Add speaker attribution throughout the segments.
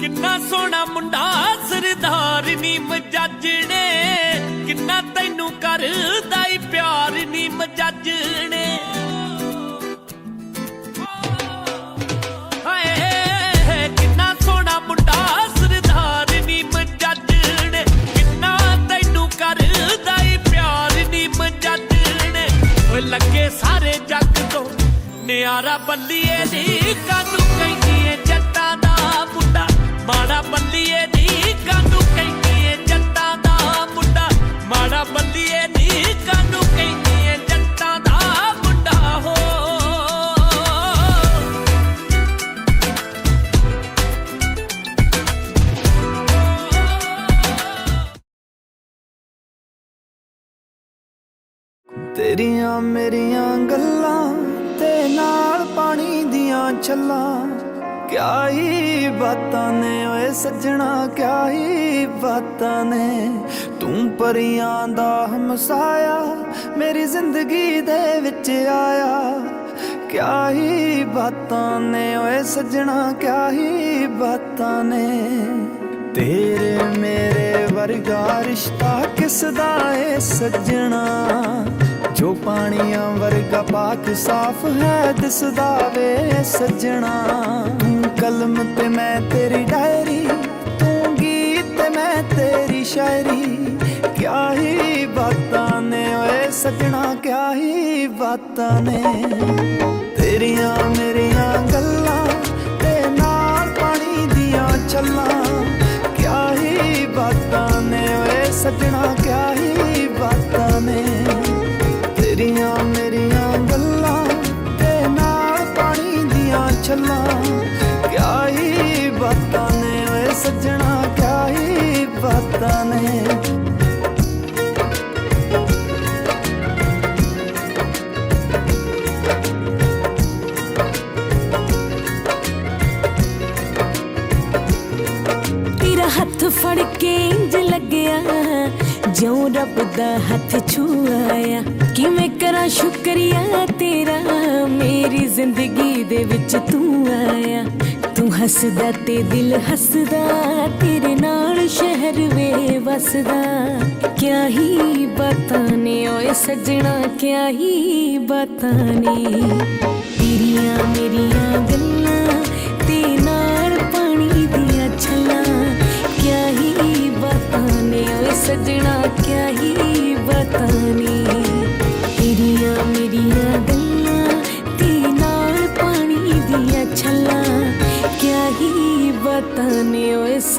Speaker 1: ਕਿੰਨਾ ਸੋਹਣਾ ਮੁੰਡਾ ਸਰਦਾਰ ਨੀ ਮਜਾਜਣੇ ਕਿੰਨਾ ਤੈਨੂੰ ਕਰਦਾ ਈ ਪਿਆਰ ਨੀ। ਮਜਾਜਣੇ ਕਿੰਨਾ ਸੋਹਣਾ ਮੁੰਡਾ ਸਰਦਾਰ ਨੀ ਮਜਾਜਣੇ ਕਿੰਨਾ ਤੈਨੂੰ ਕਰਦਾ ਪਿਆਰ ਨੀ। ਮਜਾਜਣੇ ਲੱਗੇ ਸਾਰੇ ਜੱਗ ਤੋਂ, ਨਿਆਰਾ ਬੱਲੀਏ ਦੀ ਕਾਨੂੰ ਕਹਿੰਦੀ ਮਾੜਾ ਬੱਲੀਏ ਦੀ ਕਾਨੂੰ ਕਹਿੰਦੀ ਏ ਜੱਟਾਂ ਦਾ ਮੁੰਡਾ। ਮਾੜਾ ਬੱਲੀਏ ਦੀ ਕਾਨੂੰ ਕਹਿੰਦੀ ਏ ਜੱਟਾਂ ਦਾ ਮੁੰਡਾ ਹੋ।
Speaker 2: ਤੇਰੀਆਂ ਮੇਰੀਆਂ ਗੱਲਾਂ ਤੇ ਨਾਲ ਪਾਣੀ ਦੀਆਂ ਛੱਲਾਂ। ਕਿਆ ਹੀ ਬਾਤਾਂ ਨੇ ਓਏ ਸੱਜਣਾ ਕਿਆ ਹੀ ਬਾਤਾਂ ਨੇ। ਤੂੰ ਪਰੀਆਂ ਦਾ ਹਮਸਾਇਆ, ਮੇਰੀ ਜ਼ਿੰਦਗੀ ਦੇ ਵਿੱਚ ਆਇਆ। ਕਿਆ ਹੀ ਬਾਤਾਂ ਨੇ ਓਏ ਸੱਜਣਾ ਕਿਆ ਹੀ ਬਾਤਾਂ ਨੇ। ਤੇਰੇ ਮੇਰੇ ਵਰਗਾ ਰਿਸ਼ਤਾ ਕਿਸ ਦਾ ਏ ਸੱਜਣਾ? ਜੋ ਪਾਣੀਆਂ ਵਰਗਾ ਪਾਕ ਸਾਫ਼ ਹੈ, ਦਿਸਦਾ ਵੇ ਸੱਜਣਾ। ਕਲਮ ਤੇ ਮੈਂ ਤੇਰੀ ਡਾਇਰੀ, ਤੂੰ ਗੀਤ ਮੈਂ ਤੇਰੀ ਸ਼ਾਇਰੀ। ਕਿਆ ਹੀ ਬਾਤਾਂ ਨੇ ਓਏ ਸੱਜਣਾ, ਕਿਆ ਹੀ ਬਾਤਾਂ ਨੇ। ਤੇਰੀਆਂ ਮੇਰੀਆਂ ਸੱਜਣਾ ਕਿਆ ਹੀ ਬਾਤਾਂ ਨੇ।
Speaker 3: ਤੇਰਾ ਹੱਥ ਫੜ ਕੇ ਇੰਜ ਲੱਗਿਆ, ਜਿਉਂ ਰੱਬ ਦਾ ਹੱਥ ਛੂਆਇਆ। ਕਿਵੇਂ ਕਰਾਂ ਸ਼ੁਕਰੀਆ ਤੇਰਾ, ਮੇਰੀ ਜ਼ਿੰਦਗੀ ਦੇ ਵਿੱਚ ਤੂੰ ਆਇਆ। ਹੱਸਦਾ ਤੇ ਦਿਲ ਹੱਸਦਾ, ਤੇਰੇ ਨਾਲ ਸ਼ਹਿਰ ਵੇ ਵਸਦਾ। ਕਿਆ ਹੀ ਬਾਤਾਂ ਨੇ ਓਏ ਸੱਜਣਾ, ਕਿਆ ਹੀ ਬਾਤਾਂ ਨੇ। ਤੇਰੀਆਂ ਮੇਰੀਆਂ ਗੱਲਾਂ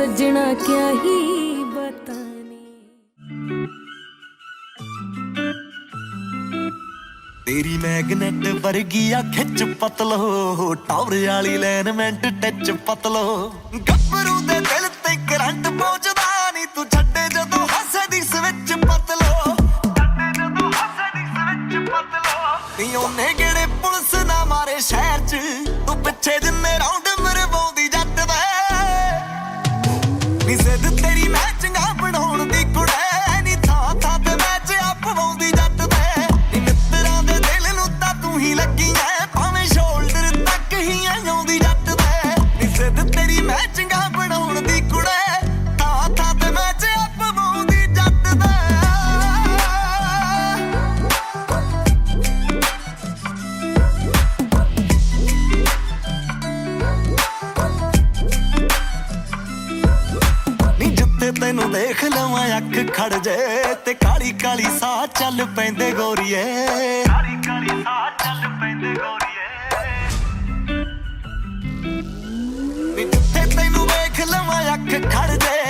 Speaker 3: ਓਏ ਸੱਜਣਾ ਕਿਆ ਹੀ
Speaker 4: ਤੇਰੀ ਮੈਗਨੇਟ ਵਰਗੀ ਆ ਖਿੱਚ ਪਤਲੋ, ਟੌਰ ਵਾਲੀ ਲੈਨਮੈਂਟ ਟੱਚ ਪਤਲੋ। ਗੱਭਰੂ ਦੇ ਦਿਲ ਤੇ ਕਰੰਟ ਪਹੁੰਚਦਾ ਨਹੀਂ ਤੂੰ ਛੱਡੇ ਜਦੋਂ ਹੱਸਦੀ ਸਵਿਚ ਪਤਲੋ। ਛੱਡੇ ਜਦੋਂ ਹੱਸਦੀ ਸਵਿਚ ਪਤਲੋ ਨੀ ਉਹਨੇ ਕਿਹੜੇ ਪੁਲਿਸ ਨਾ ਮਾਰੇ ਸ਼ਹਿਰ 'ਚ, ਤੂੰ ਪਿੱਛੇ ਜਿੰਨੇ ਰਾਉਂਡ ਨੀ ਜ਼ਿੱਦ ਦੇਖ ਲਵਾਂ ਅੱਖ ਖੜ ਜੇ ਤੇ ਕਾਲੀ ਕਾਲੀ ਸਾਹ ਚੱਲ ਪੈਂਦੇ ਗੋਰੀਏ। ਕਾਲੀ ਕਾਲੀ ਸਾਹ ਚੱਲ ਪੈਂਦੇ ਗੋਰੀਏ। ਨੀ ਜਿੱਥੇ ਤੈਨੂੰ ਵੇਖ ਲਵਾਂ ਅੱਖ ਖੜ ਜੇ